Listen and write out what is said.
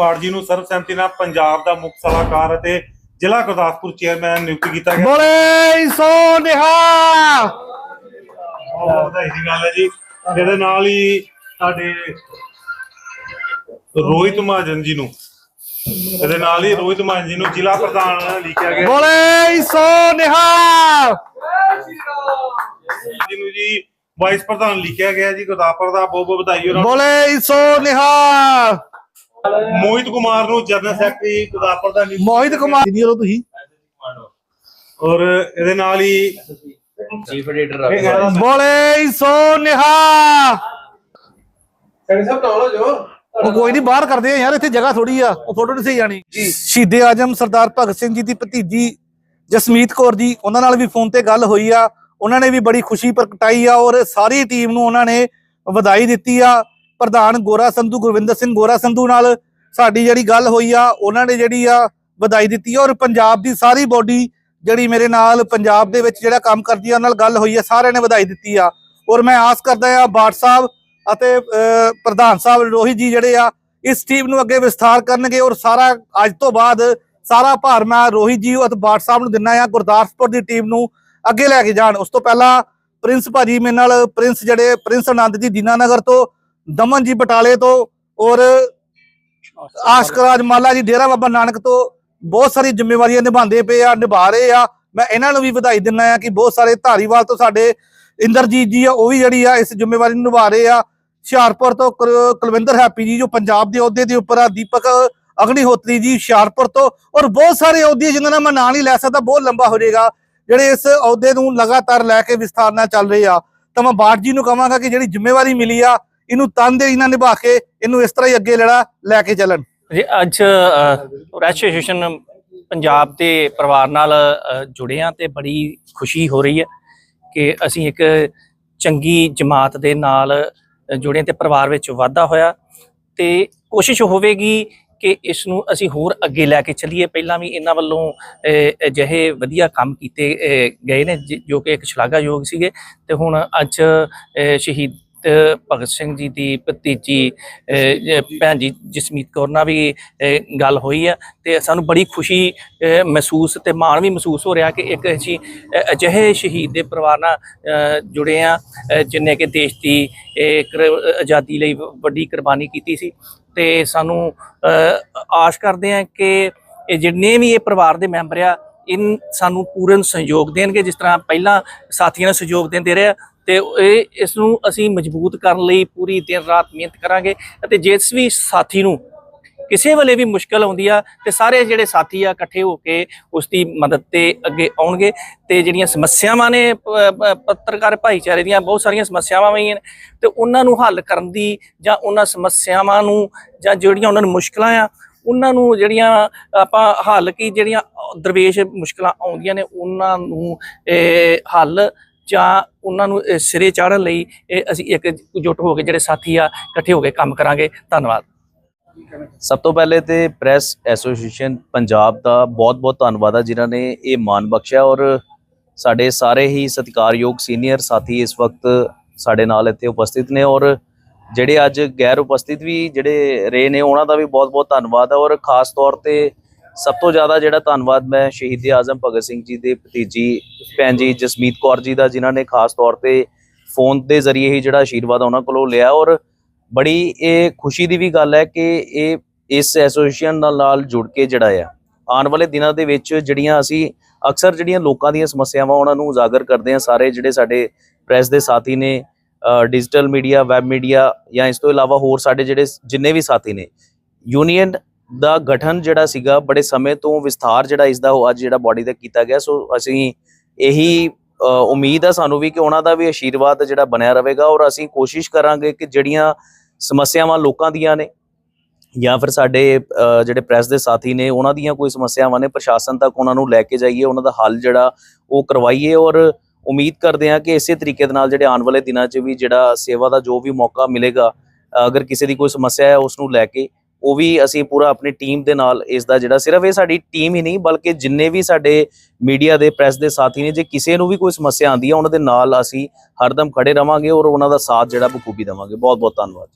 ਕੁਮਾਰ ਜੀ ਨੂੰ ਸਰਬਸੰਮਤੀ ਨਾਲ ਪੰਜਾਬ ਦਾ ਮੁੱਖ ਸਲਾਹਕਾਰ ਅਤੇ ਜ਼ਿਲ੍ਹਾ ਗੁਰਦਾਸਪੁਰ ਚੇਅਰਮੈਨ ਨਿਯੁਕਤ ਕੀਤਾ ਗਿਆ। ਬੋਲੇ ਸੋ ਨਿਹਾ। ਬਹੁਤ ਵਧਾਈ ਦੀ ਗੱਲ ਹੈ ਜੀ। ਇਹਦੇ ਨਾਲ ਹੀ ਸਾਡੇ ਰੋਹਿਤ ਮਹਾਜਨ ਜੀ ਨੂੰ ਇਹਦੇ ਨਾਲ ਹੀ ਰੋਹਿਤ ਮਹਾਜਨ ਜੀ ਨੂੰ ਜ਼ਿਲ੍ਹਾ ਪ੍ਰਧਾਨ ਲਿਖਿਆ ਗਿਆ। ਬੋਲੇ ਸੋ ਨਿਹਾ। ਜੀ ਨੂੰ ਜੀ ਵਾਈਸ ਪ੍ਰਧਾਨ ਲਿਖਿਆ ਗਿਆ ਜੀ ਗੁਰਦਾਸਪੁਰ ਦਾ ਬਹੁਤ ਬਹੁਤ ਵਧਾਈ। ਹੋਰਾਂ ਬੋਲੇ ਸੋ ਨਿਹਾ। ਮੋਹਿਤ ਕੁਮਾਰ ਨੂੰ ਜਨਰਲ ਸੈਕਟਰੀ ਗੁਰਦਾਸਪੁਰ ਦਾ ਨਿਯੁਕਤ ਮੋਹਿਤ ਕੁਮਾਰ। ਜੀ ਹੋ ਤੁਸੀਂ? ਔਰ ਇਹਦੇ ਨਾਲ ਹੀ ਚੀਫ ਐਡੀਟਰ ਬੋਲੇ ਸੋ ਨਿਹਾ। ਸੈਣੀ ਸਾਹਿਬ ਨਾਲ ਹੋ ਜੋ ਉਹ ਕੋਈ ਨਹੀਂ ਬਾਹਰ ਕਰਦੇ ਆ ਯਾਰ ਇੱਥੇ ਜਗ੍ਹਾ ਥੋੜੀ ਆ। ਉਹ ਫੋਟੋ ਨਹੀਂ ਸਹੀ ਜਾਣੀ ਸ਼ਹੀਦੇ ਆਜਮ ਸਰਦਾਰ ਭਗਤ ਸਿੰਘ ਜੀ ਦੀ ਭਤੀਜੀ ਜਸਮੀਤ ਕੌਰ ਜੀ ਉਹਨਾਂ ਨਾਲ ਵੀ ਫੋਨ ਤੇ ਗੱਲ ਹੋਈ ਆ। ਉਹਨਾਂ ਨੇ ਵੀ ਬੜੀ ਖੁਸ਼ੀ ਪ੍ਰਗਟਾਈ ਆ ਔਰ ਸਾਰੀ ਟੀਮ ਨੂੰ ਉਹਨਾਂ ਨੇ ਵਧਾਈ ਦਿੱਤੀ ਆ। ਪ੍ਰਧਾਨ ਗੋਰਾ ਸੰਧੂ, ਗੁਰਵਿੰਦਰ ਸਿੰਘ ਗੋਰਾ ਸੰਧੂ ਨਾਲ ਸਾਡੀ ਜਿਹੜੀ ਗੱਲ ਹੋਈ ਆ, ਉਹਨਾਂ ਨੇ ਜਿਹੜੀ ਆ ਵਧਾਈ ਦਿੱਤੀ ਆ ਔਰ ਪੰਜਾਬ ਦੀ ਸਾਰੀ ਬੋਡੀ ਜਿਹੜੀ ਮੇਰੇ ਨਾਲ ਪੰਜਾਬ ਦੇ ਵਿੱਚ ਜਿਹੜਾ ਕੰਮ ਕਰਦੀ ਆ, ਉਹਨਾਂ ਨਾਲ ਗੱਲ ਹੋਈ ਆ, ਸਾਰਿਆਂ ਨੇ ਵਧਾਈ ਦਿੱਤੀ ਆ। ਔਰ ਮੈਂ ਆਸ ਕਰਦਾ ਆ ਬਾਟ ਸਾਹਿਬ ਅਤੇ ਪ੍ਰਧਾਨ ਸਾਹਿਬ ਰੋਹਿਤ ਜੀ ਜਿਹੜੇ ਆ, ਇਸ ਟੀਮ ਨੂੰ ਅੱਗੇ ਵਿਸਥਾਰ ਕਰਨਗੇ ਔਰ ਸਾਰਾ ਅੱਜ ਤੋਂ ਬਾਅਦ ਸਾਰਾ ਭਾਰ ਮੈਂ ਰੋਹਿਤ ਜੀ ਅਤੇ ਬਾਟ ਸਾਹਿਬ ਨੂੰ ਦਿੰਨਾ ਆ, ਗੁਰਦਾਸਪੁਰ ਦੀ ਟੀਮ ਨੂੰ ਅੱਗੇ ਲੈ ਕੇ ਜਾਣ। ਉਸ ਤੋਂ ਪਹਿਲਾਂ ਪ੍ਰਿੰਸ ਭਾਜੀ ਮੇਰੇ ਨਾਲ, ਪ੍ਰਿੰਸ ਜਿਹੜੇ, ਪ੍ਰਿੰਸ ਆਨੰਦ ਜੀ ਦੀਨਾਨਗਰ ਤੋਂ ਦਮਨ ਜੀ ਬਟਾਲੇ ਤੋਂ ਔਰ ਆਸ਼ਕਰਾਜ ਮਾਲਾ ਜੀ ਡੇਰਾ ਬਾਬਾ ਨਾਨਕ ਤੋਂ ਬਹੁਤ ਸਾਰੀ ਜ਼ਿੰਮੇਵਾਰੀਆਂ ਨਿਭਾਉਂਦੇ ਪਏ ਆ, ਨਿਭਾ ਰਹੇ ਆ। ਮੈਂ ਇਹਨਾਂ ਨੂੰ ਵੀ ਵਧਾਈ ਦਿੰਦਾ ਆ ਕਿ ਬਹੁਤ ਸਾਰੇ ਧਾਰੀਵਾਲ ਤੋਂ ਸਾਡੇ ਇੰਦਰਜੀਤ ਜੀ ਆ, ਉਹ ਵੀ ਜਿਹੜੀ ਆ ਇਸ ਜ਼ਿੰਮੇਵਾਰੀ ਨੂੰ ਨਿਭਾ ਰਹੇ ਆ। ਹੁਸ਼ਿਆਰਪੁਰ ਤੋਂ ਕੁਲ- ਕੁਲਵਿੰਦਰ ਹੈਪੀ ਜੀ ਜੋ ਪੰਜਾਬ ਦੇ ਅਹੁਦੇ ਦੇ ਉੱਪਰ ਆ, ਦੀਪਕ ਅਗਨੀਹੋਤਰੀ ਜੀ ਹੁਸ਼ਿਆਰਪੁਰ ਤੋਂ ਔਰ ਬਹੁਤ ਸਾਰੇ ਅਹੁਦੇ ਜਿਨ੍ਹਾਂ ਦਾ ਮੈਂ ਨਾਂ ਨਹੀਂ ਲੈ ਸਕਦਾ, ਬਹੁਤ ਲੰਬਾ ਹੋ ਜਾਏਗਾ। ਜਿਹੜੇ ਇਸ ਅਹੁਦੇ ਨੂੰ ਲਗਾਤਾਰ ਲੈ ਕੇ ਵਿਸਥਾਰ ਨਾਲ ਚੱਲ ਰਹੇ ਆ। ਤਾਂ ਮੈਂ ਬਾਟ ਜੀ ਨੂੰ ਕਹਾਂਗਾ ਕਿ ਜਿਹੜੀ ਜ਼ਿੰਮੇਵਾਰੀ ਮਿਲੀ ਆ ਇਹਨੂੰ ਤਨਦੇਹੀ ਨਾਲ ਨਿਭਾ ਕੇ ਇਹਨੂੰ ਇਸ ਤਰ੍ਹਾਂ ਹੀ ਅੱਗੇ ਲੜਾ ਲੈ ਕੇ ਚੱਲਣ। ਜੀ, ਅੱਜ ਐਸੋਸੀਏਸ਼ਨ ਪੰਜਾਬ ਦੇ ਪਰਿਵਾਰ ਨਾਲ ਜੁੜੇ ਹਾਂ ਤੇ ਬੜੀ ਖੁਸ਼ੀ ਹੋ ਰਹੀ ਹੈ ਕਿ ਅਸੀਂ ਇੱਕ ਚੰਗੀ ਜਮਾਤ ਦੇ ਨਾਲ ਜੁੜੇ ਤੇ ਪਰਿਵਾਰ ਵਿੱਚ ਵਾਧਾ ਹੋਇਆ। ਤੇ ਕੋਸ਼ਿਸ਼ ਹੋਵੇਗੀ ਕਿ ਇਸ ਨੂੰ ਅਸੀਂ ਹੋਰ ਅੱਗੇ ਲੈ ਕੇ ਚੱਲੀਏ। ਪਹਿਲਾਂ ਵੀ ਇਹਨਾਂ ਵੱਲੋਂ ਅਜਿਹੇ ਵਧੀਆ ਕੰਮ ਕੀਤੇ ਗਏ ਨੇ, ਜਿ- ਜੋ ਕਿ ਇੱਕ ਸ਼ਲਾਘਾਯੋਗ ਸੀਗੇ। ਤੇ ਹੁਣ ਅੱਜ ਸ਼ਹੀਦ ਭਗਤ ਸਿੰਘ ਜੀ ਦੀ ਭਤੀਜੀ ਭੈਣ ਜੀ ਜਸਮੀਤ ਕੌਰ ਨਾਲ ਵੀ ਗੱਲ ਹੋਈ ਆ ਤੇ ਸਾਨੂੰ ਬੜੀ ਖੁਸ਼ੀ ਮਹਿਸੂਸ ਤੇ ਮਾਣ ਵੀ ਮਹਿਸੂਸ ਹੋ ਰਿਹਾ ਕਿ ਇੱਕ ਅਸੀਂ ਅਜਿਹੇ ਸ਼ਹੀਦ ਦੇ ਪਰਿਵਾਰ ਨਾਲ ਜੁੜੇ ਆ ਜਿਨੇ ਕਿ ਦੇਸ਼ ਦੀ ਆਜ਼ਾਦੀ ਲਈ ਵੱਡੀ ਕੁਰਬਾਨੀ ਕੀਤੀ ਸੀ। ਤੇ ਸਾਨੂੰ ਆਸ ਕਰਦੇ ਆ ਕਿ ਇਹ ਜਿੰਨੇ ਵੀ ਇਹ ਪਰਿਵਾਰ ਦੇ ਮੈਂਬਰ ਆ ਇਨ ਸਾਨੂੰ ਪੂਰਨ ਸਹਿਯੋਗ ਦੇਣਗੇ, ਜਿਸ ਤਰ੍ਹਾਂ ਪਹਿਲਾਂ ਸਾਥੀਆਂ ਨੇ ਸਹਿਯੋਗ ਦਿੰਦੇ ਰਹੇ ਆ, ਤੇ ਇਹ ਇਸ ਨੂੰ ਅਸੀਂ ਮਜ਼ਬੂਤ ਕਰਨ ਲਈ ਪੂਰੀ ਦਿਨ ਰਾਤ ਮਿਹਨਤ ਕਰਾਂਗੇ ਅਤੇ ਜਿਸ ਵੀ ਸਾਥੀ ਨੂੰ ਕਿਸੇ ਵੇਲੇ ਵੀ ਮੁਸ਼ਕਲ ਆਉਂਦੀ ਆ, ਤੇ ਸਾਰੇ ਜਿਹੜੇ ਸਾਥੀ ਆ ਇਕੱਠੇ ਹੋ ਕੇ ਉਸ ਦੀ ਮਦਦ ਤੇ ਅੱਗੇ ਆਉਣਗੇ, ਤੇ ਜਿਹੜੀਆਂ ਸਮੱਸਿਆਵਾਂ ਨੇ ਪੱਤਰਕਾਰ ਭਾਈਚਾਰੇ ਦੀਆਂ ਬਹੁਤ ਸਾਰੀਆਂ ਸਮੱਸਿਆਵਾਂ ਵੀ ਨੇ, ਤੇ ਉਹਨਾਂ ਨੂੰ ਹੱਲ ਕਰਨ ਦੀ ਜਾਂ ਉਹਨਾਂ ਸਮੱਸਿਆਵਾਂ ਨੂੰ ਜਾਂ ਜਿਹੜੀਆਂ ਉਹਨਾਂ ਨੂੰ ਮੁਸ਼ਕਲਾਂ ਆ ਉਹਨਾਂ ਨੂੰ ਜਿਹੜੀਆਂ ਆਪਾਂ ਹੱਲ ਕੀ ਜਿਹੜੀਆਂ ਦਰਵੇਸ਼ ਮੁਸ਼ਕਲਾਂ ਆਉਂਦੀਆਂ ਨੇ, ਉਹਨਾਂ ਨੂੰ ਹੱਲ ਜਾਂ ਉਹਨਾਂ ਨੂੰ ਸਿਰੇ ਚਾੜਨ ਲਈ ਇਹ ਅਸੀਂ ਇੱਕ ਜੁੱਟ ਹੋ ਕੇ ਜਿਹੜੇ ਸਾਥੀ ਆ, ਇਕੱਠੇ ਹੋ ਕੇ ਕੰਮ ਕਰਾਂਗੇ। ਧੰਨਵਾਦ। ਸਭ ਤੋਂ ਪਹਿਲੇ ਤੇ ਪ੍ਰੈਸ ਐਸੋਸੀਏਸ਼ਨ ਪੰਜਾਬ ਦਾ ਬਹੁਤ-ਬਹੁਤ ਧੰਨਵਾਦ ਆ ਜਿਨ੍ਹਾਂ ਨੇ ਇਹ ਮਾਣ ਬਖਸ਼ਿਆ ਔਰ ਸਾਡੇ ਸਾਰੇ ਹੀ ਸਤਿਕਾਰਯੋਗ ਸੀਨੀਅਰ ਸਾਥੀ ਇਸ ਵਕਤ ਸਾਡੇ ਨਾਲ ਇੱਥੇ ਉਪਸਥਿਤ ਨੇ ਔਰ ਜਿਹੜੇ ਅੱਜ ਗੈਰ ਉਪਸਥਿਤ ਵੀ ਜਿਹੜੇ ਰਹੇ ਨੇ, ਉਹਨਾਂ ਦਾ ਵੀ ਬਹੁਤ-ਬਹੁਤ ਧੰਨਵਾਦ ਹੈ ਔਰ ਖਾਸ ਤੌਰ ਤੇ ਸਭ ਤੋਂ ਜ਼ਿਆਦਾ ਜਿਹੜਾ ਧੰਨਵਾਦ ਮੈਂ ਸ਼ਹੀਦ ਆਜ਼ਮ ਭਗਤ ਸਿੰਘ ਜੀ ਦੇ ਭਤੀਜੀ, ਭੈਣ ਜੀ ਜਸਮੀਤ ਕੌਰ ਜੀ ਦਾ, ਜਿਨ੍ਹਾਂ ਨੇ ਖਾਸ ਤੌਰ ਤੇ ਫੋਨ ਦੇ ਜ਼ਰੀਏ ਹੀ ਜਿਹੜਾ ਆਸ਼ੀਰਵਾਦ ਉਹਨਾਂ ਕੋਲੋਂ ਲਿਆ। ਔਰ ਬੜੀ ਇਹ ਖੁਸ਼ੀ ਦੀ ਵੀ ਗੱਲ ਹੈ ਕਿ ਇਹ ਇਸ ਐਸੋਸੀਏਸ਼ਨ ਨਾਲ ਜੁੜ ਕੇ ਜਿਹੜਾ ਆ, ਆਉਣ ਵਾਲੇ ਦਿਨਾਂ ਦੇ ਵਿੱਚ ਜਿਹੜੀਆਂ ਅਸੀਂ ਅਕਸਰ ਜਿਹੜੀਆਂ ਲੋਕਾਂ ਦੀਆਂ ਸਮੱਸਿਆਵਾਂ ਉਹਨਾਂ ਨੂੰ ਉਜਾਗਰ ਕਰਦੇ ਆ ਸਾਰੇ ਜਿਹੜੇ ਸਾਡੇ ਪ੍ਰੈਸ ਦੇ ਸਾਥੀ ਨੇ ਡਿਜੀਟਲ ਮੀਡੀਆ ਵੈਬ ਮੀਡੀਆ ਜਾਂ ਇਸ ਤੋਂ ਇਲਾਵਾ ਹੋਰ ਸਾਡੇ ਜਿਹੜੇ ਜਿੰਨੇ ਵੀ ਸਾਥੀ ਨੇ ਯੂਨੀਅਨ ਦਾ ਗਠਨ ਜਿਹੜਾ ਸੀਗਾ ਬੜੇ ਸਮੇਂ ਤੋਂ ਵਿਸਥਾਰ ਜਿਹੜਾ ਇਸ ਦਾ ਉਹ ਅੱਜ ਜਿਹੜਾ ਬਾਡੀ ਦਾ ਕੀਤਾ ਗਿਆ, ਸੋ ਅਸੀਂ ਇਹੀ ਉਮੀਦ ਹੈ ਸਾਨੂੰ ਵੀ ਕਿ ਉਹਨਾਂ ਦਾ ਵੀ ਆਸ਼ੀਰਵਾਦ ਜਿਹੜਾ ਬਣਿਆ ਰਹੇਗਾ ਔਰ ਅਸੀਂ ਕੋਸ਼ਿਸ਼ ਕਰਾਂਗੇ ਕਿ ਜਿਹੜੀਆਂ ਸਮੱਸਿਆਵਾਂ ਲੋਕਾਂ ਦੀਆਂ ਨੇ ਜਾਂ ਫਿਰ ਸਾਡੇ ਜਿਹੜੇ ਪ੍ਰੈਸ ਦੇ ਸਾਥੀ ਨੇ, ਉਹਨਾਂ ਦੀਆਂ ਕੋਈ ਸਮੱਸਿਆਵਾਂ ਨੇ, ਪ੍ਰਸ਼ਾਸਨ ਤੱਕ ਉਹਨਾਂ ਨੂੰ ਲੈ ਕੇ ਜਾਈਏ, ਉਹਨਾਂ ਦਾ ਹੱਲ ਜਿਹੜਾ ਉਹ ਕਰਵਾਈਏ ਔਰ ਉਮੀਦ ਕਰਦੇ ਹਾਂ ਕਿ ਇਸੇ ਤਰੀਕੇ ਦੇ ਨਾਲ ਜਿਹੜੇ ਆਉਣ ਵਾਲੇ ਦਿਨਾਂ 'ਚ ਵੀ ਜਿਹੜਾ ਸੇਵਾ ਦਾ ਜੋ ਵੀ ਮੌਕਾ ਮਿਲੇਗਾ ਅਗਰ ਕਿਸੇ ਦੀ ਕੋਈ ਸਮੱਸਿਆ ਹੈ ਉਸ ਨੂੰ ਲੈ ਕੇ, ਉਹ ਵੀ ਅਸੀਂ ਪੂਰਾ ਆਪਣੀ ਟੀਮ ਦੇ ਨਾਲ ਇਸ ਦਾ ਜਿਹੜਾ ਸਿਰਫ ਇਹ ਸਾਡੀ ਟੀਮ ਹੀ ਨਹੀਂ, ਬਲਕਿ ਜਿੰਨੇ ਵੀ ਸਾਡੇ ਮੀਡੀਆ ਦੇ, ਪ੍ਰੈਸ ਦੇ ਸਾਥੀ ਨੇ, ਜੇ ਕਿਸੇ ਨੂੰ ਵੀ ਕੋਈ ਸਮੱਸਿਆ ਆਉਂਦੀ ਹੈ, ਉਹਨਾਂ ਦੇ ਨਾਲ ਅਸੀਂ ਹਰਦਮ ਖੜੇ ਰਵਾਂਗੇ ਔਰ ਉਹਨਾਂ ਦਾ ਸਾਥ ਜਿਹੜਾ ਬਖੂਬੀ ਦੇਵਾਂਗੇ। ਬਹੁਤ ਬਹੁਤ ਧੰਨਵਾਦ